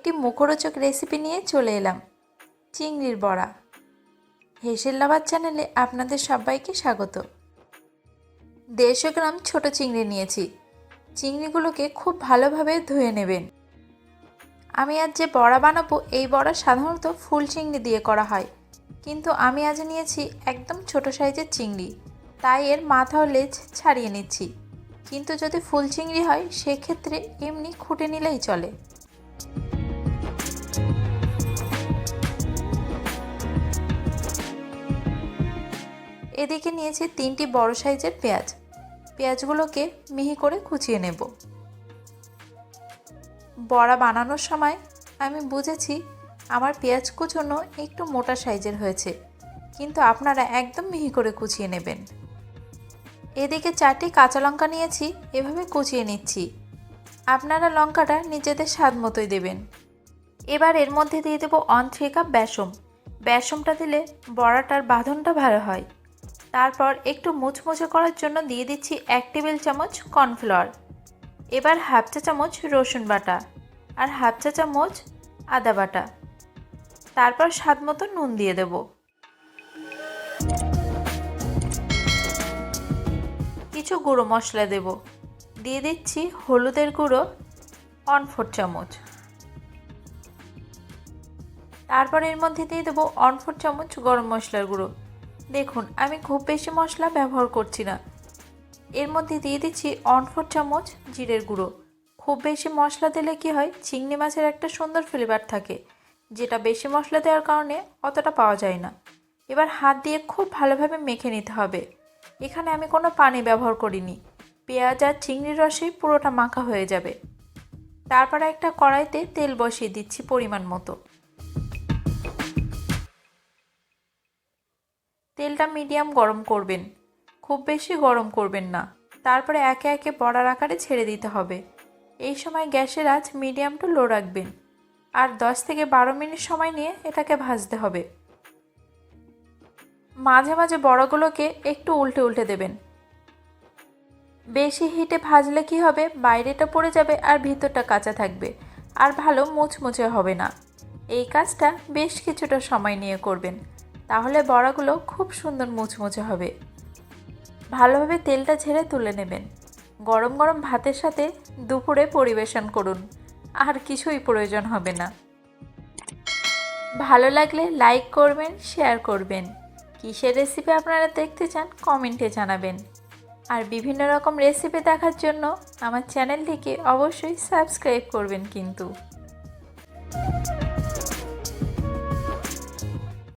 একটি মুখরোচক রেসিপি নিয়ে চলে এলাম। চিংড়ির বড়া। হেসেল লাভার চ্যানেলে আপনাদের সবাইকে স্বাগত। দেড়শো গ্রাম ছোট চিংড়ি নিয়েছি। চিংড়িগুলোকে খুব ভালোভাবে ধুয়ে নেবেন। আমি আজ যে বড়া বানাবো, এই বড়া সাধারণত ফুল চিংড়ি দিয়ে করা হয়। কিন্তু আমি আজ নিয়েছি একদম ছোট সাইজের চিংড়ি। তাই এর মাথা ও লেজ ছাড়িয়ে নিচ্ছি। কিন্তু যদি ফুল চিংড়ি হয়, সেক্ষেত্রে এমনি খুঁটে নিলেই চলে। এদিকে নিয়েছি তিনটি বড় সাইজের পেঁয়াজ। পেঁয়াজগুলোকে মিহি করে কুচিয়ে নেব। বড়া বানানোর সময় আমি বুঝেছি আমার পেঁয়াজ কুচোনো একটু মোটা সাইজের হয়েছে, কিন্তু আপনারা একদম মিহি করে কুচিয়ে নেবেন। এদিকে চারটি কাঁচা লঙ্কা নিয়েছি, এভাবে কুচিয়ে নিচ্ছি। আপনারা লঙ্কাটা নিজেদের স্বাদ মতোই দেবেন। এবার এর মধ্যে দিয়ে দেবো অন থ্রি কাপ বেসম বেসমটা দিলে বড়াটার বাঁধনটা ভালো হয়। তারপর একটু মুচমুচে করার জন্য দিয়ে দিচ্ছি এক টেবিল চামচ কর্নফ্লাওয়ার। এবার হাফ চা চামচ রসুন বাটা আর হাফ চা চামচ আদা বাটা। তারপর স্বাদ মতো নুন দিয়ে দেব। কিছু গুঁড়ো মশলা দেব। দিয়ে দিচ্ছি হলুদের গুঁড়ো ফোর চামচ। তারপর এর মধ্যে দিয়ে দেবো ফোর চামচ গরম মশলার গুঁড়ো। দেখুন, আমি খুব বেশি মশলা ব্যবহার করছি না। এর মধ্যে দিয়ে দিচ্ছি অন ফোর চামচ জিরের গুঁড়ো। খুব বেশি মশলা দিলে কি হয়, চিংড়ি মাছের একটা সুন্দর ফ্লেভার থাকে। যেটা বেশি মশলা দেওয়ার কারণে অতটা পাওয়া যায় না। এবার হাত দিয়ে খুব ভালোভাবে মেখে নিতে হবে। এখানে আমি কোনো পানি ব্যবহার করিনি। পেঁয়াজ আর চিংড়ির রসে পুরোটা মাখা হয়ে যাবে। তারপর একটা কড়াইতে তেল বসিয়ে দিচ্ছি পরিমাণ মতো। তেলটা মিডিয়াম গরম করবেন। খুব বেশি গরম করবেন না। তারপরে একে একে বড়ার আকারে ছেড়ে দিতে হবে। এই সময় গ্যাসের আঁচ মিডিয়াম টু লো রাখবেন। আর 10 থেকে বারো মিনিট সময় নিয়ে এটাকে ভাজতে হবে। মাঝে মাঝে বড়গুলোকে একটু উল্টে উল্টে দেবেন। বেশি হিটে ভাজলে কি হবে? বাইরেটা পড়ে যাবে আর ভিতরটা কাঁচা থাকবে। আর ভালো মুচমুচে হবে না। এই কাজটা বেশ কিছুটা সময় নিয়ে করবেন। তাহলে বড়াগুলো খুব সুন্দর মুচমুচে হবে। ভালোভাবে তেলটা ঝেড়ে তুলে নেবেন। গরম গরম ভাতের সাথে দুপুরে পরিবেশন করুন। আর কিছুই প্রয়োজন হবে না। ভালো লাগলে লাইক করবেন, শেয়ার করবেন। কিসের রেসিপি আপনারা দেখতে চান, কমেন্টে জানাবেন। আর বিভিন্ন রকম রেসিপি দেখার জন্য আমার চ্যানেলটিকে অবশ্যই সাবস্ক্রাইব করবেন কিন্তু।